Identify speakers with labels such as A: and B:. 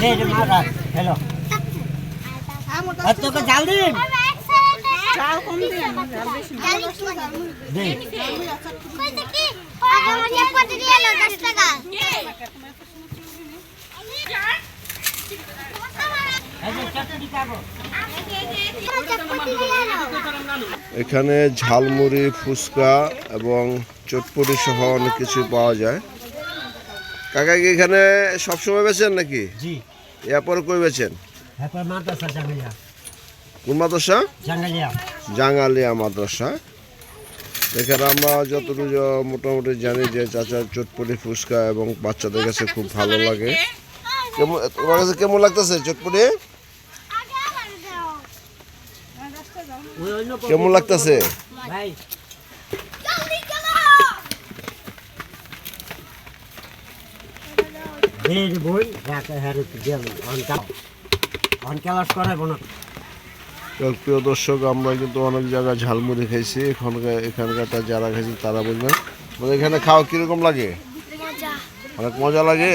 A: দে রে মারা হ্যালো। আর তোকে জাল দিন
B: চাল কম দিয়ে ঝাল বেশি না।
A: দে। এই যে চটনি খাব।
C: এখানে ঝালমুড়ি ফুচকা এবং চটপটি সহ অনেক কিছু পাওয়া যায়। কাকা কি এখানে সবসময় বেচেন নাকি?
A: জি।
C: এরপরে কই বেচেন?
A: এরপর মাদ্রাসা জাঙ্গালিয়া।
C: কোন মাদ্রাসা?
A: জাঙ্গালিয়া।
C: জাঙ্গালিয়া মাদ্রাসা। এখানে আমরা যতটুকু মোটামুটি জানি যে চাচা চটপটি ফুচকা এবং বাচ্চাদের কাছে খুব ভালো লাগে। কেমন তোমার কাছে কেমন লাগতেছে চটপটি? কেমন লাগতেছে?
A: দে বই হারে অন ক্যালাস অন ক্লাস না।
C: প্রিয় দর্শক আমরা কিন্তু অনেক জায়গায় ঝালমুড়ি খাইছি। এখানকার এখানকারটা যারা খাইছি তারা বলবেন। মানে এখানে খাওয়া কীরকম লাগে? অনেক মজা লাগে?